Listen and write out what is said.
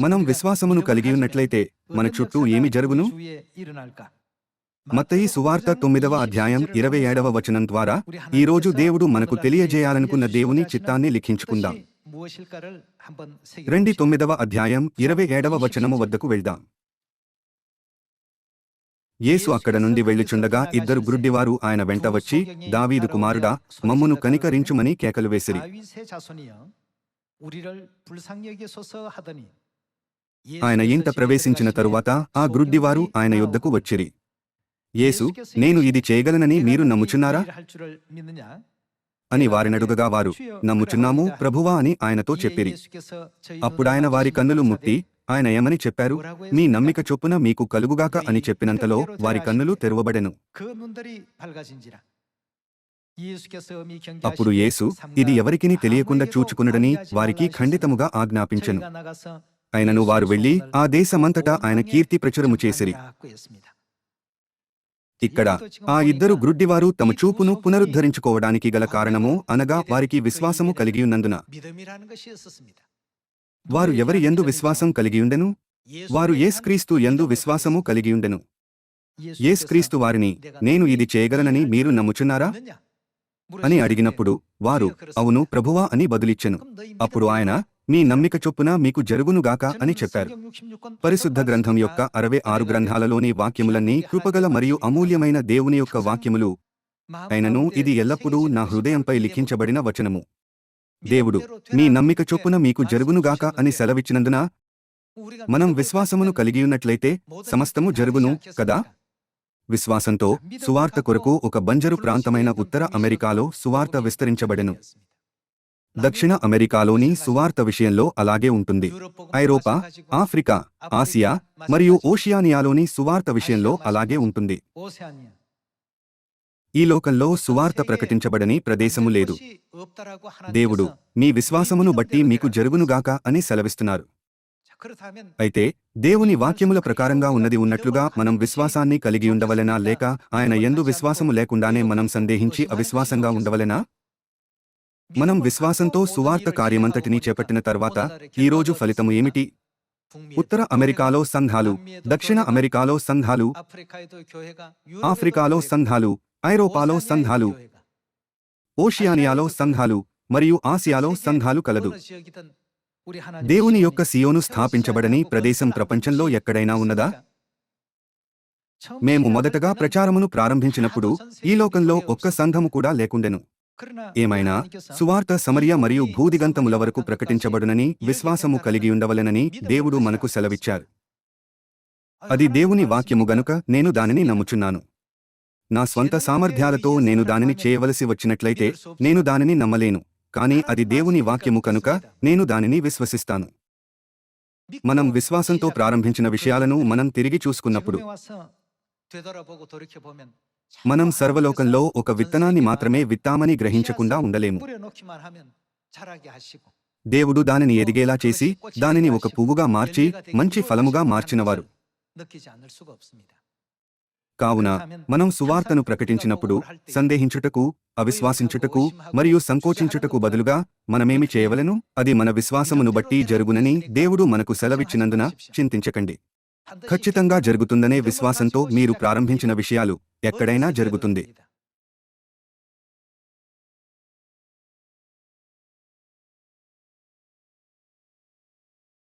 మనం విశ్వాసమును కలిగి ఉన్నట్లయితే మన చుట్టూ ఏమి జరుగును? మత్తయి సువార్త తొమ్మిదవ అధ్యాయం ఇరవై ఏడవ వచనం ద్వారా ఈ రోజు దేవుడు మనకు తెలియజేయాలనుకున్న దేవుని చిత్తాన్ని లిఖించుకుందాం. రెండి తొమ్మిదవ అధ్యాయం ఇరవై ఏడవ వచనము వద్దకు వెళ్దాం. యేసు అక్కడ నుండి వెళ్ళుచుండగా ఇద్దరు గురుడ్డివారు ఆయన వెంట వచ్చి దావీదు కుమారుడా మమ్మును కనికరించుమని కేకలు వేసిరి. ఆయన ఇంట ప్రవేశించిన తరువాత ఆ గ్రుడ్డివారు ఆయన యొద్దకు వచ్చిరి. యేసు నేను ఇది చేయగలనని మీరు నమ్ముచున్నారా? అని వారినడుగగా వారు నమ్ముచున్నాము ప్రభువా అని ఆయనతో చెప్పిరి. అప్పుడాయన వారి కన్నులు ముట్టి ఆయన ఏమని చెప్పారు? మీ నమ్మిక చొప్పున మీకు కలుగుగాక అని చెప్పినంతలో వారి కన్నులు తెరవబడెను. అప్పుడు యేసు ఇది ఎవరికిని తెలియకుండా చూచుకునడని వారికి ఖండితముగా ఆజ్ఞాపించెను. ఆయనను వారు వెళ్ళి ఆ దేశమంతటా ఆయన కీర్తి ప్రచురము చేసిరి. ఇక్కడ ఆ ఇద్దరు గ్రుడ్డివారు తమ చూపును పునరుద్ధరించుకోవడానికి గల కారణము అనగా వారికి విశ్వాసము కలిగియున్నందున. వారు ఎవరి ఎందు విశ్వాసం కలిగియుండెను? వారు ఏస్క్రీస్తు ఎందు విశ్వాసము కలిగియుండెను. ఏస్క్రీస్తు వారిని నేను ఇది చేయగలనని మీరు నమ్ముచున్నారా? అని అడిగినప్పుడు వారు అవును ప్రభువా అని బదులిచ్చెను. అప్పుడు ఆయన మీ నమ్మిక చొప్పున మీకు జరుగునుగాక అని చెప్పారు. పరిశుద్ధ గ్రంథం యొక్క అరవై ఆరు గ్రంథాలలోని వాక్యములన్నీ కృపగల మరియు అమూల్యమైన దేవుని యొక్క వాక్యములు. అయినను ఇది ఎల్లప్పుడూ నా హృదయంపై లిఖించబడిన వచనము. దేవుడు మీ నమ్మిక చొప్పున మీకు జరుగునుగాక అని సెలవిచ్చినందున మనం విశ్వాసమును కలిగియున్నట్లయితే సమస్తము జరుగును కదా? విశ్వాసంతో సువార్త కొరకు ఒక బంజరు ప్రాంతమైన ఉత్తర అమెరికాలో సువార్త విస్తరించబడెను. దక్షిణ అమెరికాలోని సువార్త విషయంలో అలాగే ఉంటుంది. ఐరోపా ఆఫ్రికా ఆసియా మరియు ఓషియానియాలోని సువార్త విషయంలో అలాగే ఉంటుంది. ఈ లోకంలో సువార్త ప్రకటించబడని ప్రదేశము లేదు. దేవుడు మీ విశ్వాసమును బట్టి మీకు జరుగునుగాక అని సెలవిస్తున్నారు. అయితే దేవుని వాక్యముల ప్రకారంగా ఉన్నది ఉన్నట్లుగా మనం విశ్వాసాన్ని కలిగి ఉండవలెనా లేక ఆయన ఎందు విశ్వాసము లేకుండానే మనం సందేహించి అవిశ్వాసంగా ఉండవలెనా? మనం విశ్వాసంతో సువార్త కార్యమంతటినీ చేపట్టిన తర్వాత ఈ రోజు ఫలితము ఏమిటి? ఉత్తర అమెరికాలో సంఘాలు దక్షిణ అమెరికాలో సంఘాలు ఆఫ్రికాలో సంఘాలు ఐరోపాలో సంఘాలు ఓషియానియాలో సంఘాలు మరియు ఆసియాలో సంఘాలు కలదు. దేవుని యొక్క సియోను స్థాపించబడని ప్రదేశం ప్రపంచంలో ఎక్కడైనా ఉన్నదా? మేము మొదటగా ప్రచారమును ప్రారంభించినప్పుడు ఈ లోకంలో ఒక్క సంఘము కూడా లేకుండెను. ఏమైనా సువార్త సమర్య మరియు భూదిగంతముల వరకు ప్రకటించబడునని విశ్వాసము కలిగి ఉండవలెనని దేవుడు మనకు సెలవిచ్చారు అది దేవుని వాక్యము గనుక నేను దానిని నమ్ముచున్నాను నా స్వంత సామర్థ్యాలతో నేను దానిని చేయవలసి వచ్చినట్లయితే నేను దానిని నమ్మలేను కాని అది దేవుని వాక్యము కనుక నేను దానిని విశ్వసిస్తాను మనం విశ్వాసంతో ప్రారంభించిన విషయాలను మనం తిరిగి చూసుకున్నప్పుడు మనం సర్వలోకంలో ఒక విత్తనాన్ని మాత్రమే విత్తామని గ్రహించకుండా ఉండలేము. దేవుడు దానిని ఎదిగేలా చేసి దానిని ఒక పువ్వుగా మార్చి మంచి ఫలముగా మార్చినవారు. కావున మనం సువార్తను ప్రకటించినప్పుడు సందేహించుటకు అవిశ్వాసించుటకు మరియు సంకోచించుటకు బదులుగా మనమేమి చేయవలను? అది మన విశ్వాసమును బట్టి జరుగునని దేవుడు మనకు సెలవిచ్చినందున చింతించకండి. ఖచ్చితంగా జరుగుతుందనే విశ్వాసంతో మీరు ప్రారంభించిన విషయాలు ఎక్కడైనా జరుగుతుంది.